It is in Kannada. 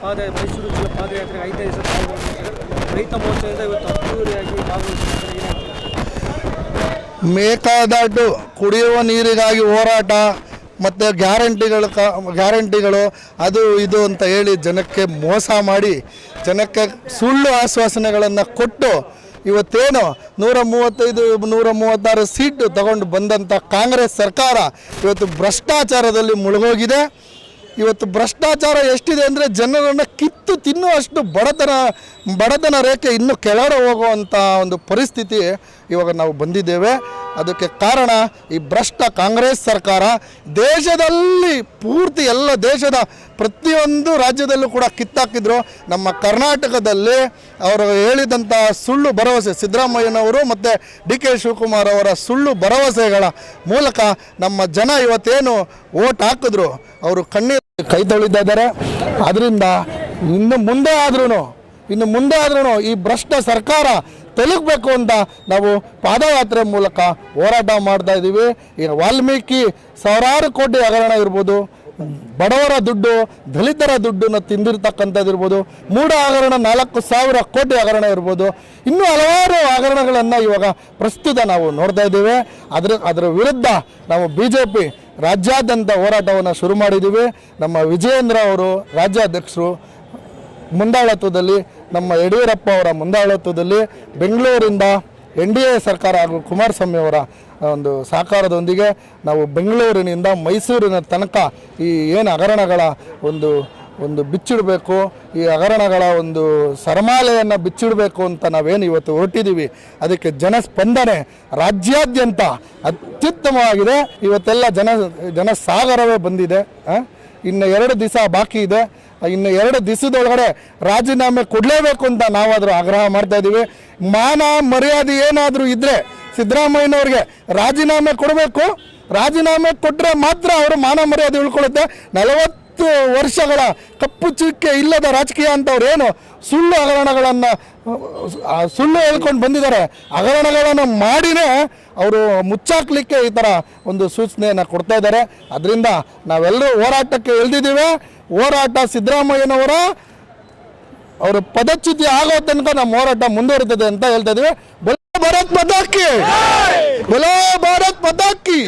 ಪಾದಯ ಮೈಸೂರು ಜಿಲ್ಲೆ ಪಾದಯಾತ್ರೆ ಐದನೇ ದಿವಸ ರೈತ ಮಹೋತ್ಸವದಿಂದ ಇವತ್ತು ಅದ್ದೂರಿಯಾಗಿ ಭಾಗವಹಿಸಿದ್ದಾರೆ. ಮೇಕಾದಾಟು ಕುಡಿಯುವ ನೀರಿಗಾಗಿ ಹೋರಾಟ ಮತ್ತು ಗ್ಯಾರಂಟಿಗಳು ಕ ಗ್ಯಾರಂಟಿಗಳು ಅದು ಇದು ಅಂತ ಹೇಳಿ ಜನಕ್ಕೆ ಮೋಸ ಮಾಡಿ ಜನಕ್ಕೆ ಸುಳ್ಳು ಆಶ್ವಾಸನೆಗಳನ್ನು ಕೊಟ್ಟು ಇವತ್ತೇನು ನೂರ ಮೂವತ್ತೈದು ನೂರ ಮೂವತ್ತಾರು ಸೀಟು ತಗೊಂಡು ಬಂದಂಥ ಕಾಂಗ್ರೆಸ್ ಸರ್ಕಾರ ಇವತ್ತು ಭ್ರಷ್ಟಾಚಾರದಲ್ಲಿ ಮುಳುಗೋಗಿದೆ. ಇವತ್ತು ಭ್ರಷ್ಟಾಚಾರ ಎಷ್ಟಿದೆ ಅಂದರೆ ಜನರನ್ನು ಕಿತ್ತು ತಿನ್ನುವಷ್ಟು ಬಡತನ ಬಡತನ ರೇಖೆ ಇನ್ನೂ ಕೆಳಗಡೆ ಹೋಗುವಂಥ ಒಂದು ಪರಿಸ್ಥಿತಿ ಇವಾಗ ನಾವು ಬಂದಿದ್ದೇವೆ. ಅದಕ್ಕೆ ಕಾರಣ ಈ ಭ್ರಷ್ಟ ಕಾಂಗ್ರೆಸ್ ಸರ್ಕಾರ ದೇಶದಲ್ಲಿ ಪೂರ್ತಿ ಎಲ್ಲ ದೇಶದ ಪ್ರತಿಯೊಂದು ರಾಜ್ಯದಲ್ಲೂ ಕೂಡ ಕಿತ್ತಾಕಿದ್ರು. ನಮ್ಮ ಕರ್ನಾಟಕದಲ್ಲಿ ಅವರು ಹೇಳಿದಂಥ ಸುಳ್ಳು ಭರವಸೆ, ಸಿದ್ದರಾಮಯ್ಯನವರು ಮತ್ತು ಡಿ ಕೆ ಶಿವಕುಮಾರ್ ಅವರ ಸುಳ್ಳು ಭರವಸೆಗಳ ಮೂಲಕ ನಮ್ಮ ಜನ ಇವತ್ತೇನು ಓಟ್ ಹಾಕಿದ್ರು. ಅವರು ಕಣ್ಣೀರು ಕೈ ತೊಳಿತಿದ್ದಾರೆ ಅದರಿಂದ ಇನ್ನು ಮುಂದೆ ಆದ್ರೂ ಇನ್ನು ಮುಂದೆ ಆದ್ರೂ ಈ ಭ್ರಷ್ಟ ಸರ್ಕಾರ ತೆಲುಗಬೇಕು ಅಂತ ನಾವು ಪಾದಯಾತ್ರೆ ಮೂಲಕ ಹೋರಾಟ ಮಾಡ್ತಾ ಇದ್ದೀವಿ. ಈಗ ವಾಲ್ಮೀಕಿ ಸಾವಿರಾರು ಕೋಟಿ ಹಗರಣ ಇರ್ಬೋದು, ಬಡವರ ದುಡ್ಡು, ದಲಿತರ ದುಡ್ಡನ್ನು ತಿಂದಿರ್ತಕ್ಕಂಥದ್ದು ಇರ್ಬೋದು ಮೂಡ ಹಗರಣ, ನಾಲ್ಕು ಸಾವಿರ ಕೋಟಿ ಹಗರಣ ಇರ್ಬೋದು, ಇನ್ನೂ ಹಲವಾರು ಹಗರಣಗಳನ್ನು ಇವಾಗ ಪ್ರಸ್ತುತ ನಾವು ನೋಡ್ತಾ ಇದ್ದೀವಿ. ಅದ್ರ, ಅದರ ವಿರುದ್ಧ ನಾವು ಬಿ ಜೆ ಪಿ ರಾಜ್ಯಾದ್ಯಂತ ಹೋರಾಟವನ್ನು ಶುರು ಮಾಡಿದ್ದೀವಿ. ನಮ್ಮ ವಿಜಯೇಂದ್ರ ಅವರು ರಾಜ್ಯಾಧ್ಯಕ್ಷರು ಮುಂದಾಳತ್ವದಲ್ಲಿ ನಮ್ಮ ಯಡಿಯೂರಪ್ಪ ಅವರ ಮುಂದಾಳತ್ವದಲ್ಲಿ ಬೆಂಗಳೂರಿಂದ ಎನ್ ಡಿ ಎ ಸರ್ಕಾರ ಹಾಗೂ ಕುಮಾರಸ್ವಾಮಿ ಅವರ ಒಂದು ಸಹಕಾರದೊಂದಿಗೆ ನಾವು ಬೆಂಗಳೂರಿನಿಂದ ಮೈಸೂರಿನ ತನಕ ಈ ಏನು ಹಗರಣಗಳ ಒಂದು ಒಂದು ಬಿಚ್ಚಿಡಬೇಕು, ಈ ಹಗರಣಗಳ ಒಂದು ಸರಮಾಲೆಯನ್ನು ಬಿಚ್ಚಿಡಬೇಕು ಅಂತ ನಾವೇನು ಇವತ್ತು ಹೊರಟಿದ್ದೀವಿ. ಅದಕ್ಕೆ ಜನಸ್ಪಂದನೆ ರಾಜ್ಯಾದ್ಯಂತ ಅತ್ಯುತ್ತಮವಾಗಿದೆ. ಇವತ್ತೆಲ್ಲ ಜನ, ಜನಸಾಗರವೇ ಬಂದಿದೆ? ಇನ್ನು ಎರಡು ದಿವಸ ಬಾಕಿ ಇದೆ. ಇನ್ನು ಎರಡು ದಿವಸದೊಳಗಡೆ ರಾಜೀನಾಮೆ ಕೊಡಲೇಬೇಕು ಅಂತ ನಾವಾದರೂ ಆಗ್ರಹ ಮಾಡ್ತಾ ಇದ್ದೀವಿ. ಮಾನ ಮರ್ಯಾದೆ ಏನಾದರೂ ಇದ್ದರೆ ಸಿದ್ದರಾಮಯ್ಯನವ್ರಿಗೆ ರಾಜೀನಾಮೆ ಕೊಡಬೇಕು. ರಾಜೀನಾಮೆ ಕೊಟ್ಟರೆ ಮಾತ್ರ ಅವರು ಮಾನ ಮರ್ಯಾದೆ ಉಳ್ಕೊಳ್ಳುತ್ತೆ. ನಲವತ್ತು ವರ್ಷಗಳ ಕಪ್ಪು ಚುಕ್ಕೆ ಇಲ್ಲದ ರಾಜಕೀಯ ಅಂತವ್ರು ಏನು? ಸುಳ್ಳು ಹಗರಣಗಳನ್ನು ಸುಳ್ಳು ಹೇಳ್ಕೊಂಡು ಬಂದಿದ್ದಾರೆ. ಹಗರಣಗಳನ್ನು ಮಾಡಿನೇ ಅವರು ಮುಚ್ಚಾಕ್ಲಿಕ್ಕೆ ಈ ಥರ ಒಂದು ಸೂಚನೆಯನ್ನು ಕೊಡ್ತಾ ಇದ್ದಾರೆ. ಅದರಿಂದ ನಾವೆಲ್ಲರೂ ಹೋರಾಟಕ್ಕೆ ಎಳ್ದಿದ್ದೀವಿ ಹೋರಾಟ ಸಿದ್ದರಾಮಯ್ಯನವರ ಅವರು ಪದಚ್ಯುತಿ ಆಗೋ ತನಕ ನಮ್ಮ ಹೋರಾಟ ಮುಂದುವರಿತದೆ ಅಂತ ಹೇಳ್ತಾ ಇದ್ದೀವಿ. ಬಲೋ ಭಾರತ್ ಮತಾಕಿ! ಬಲೋ ಭಾರತ್ ಮತಾಕಿ!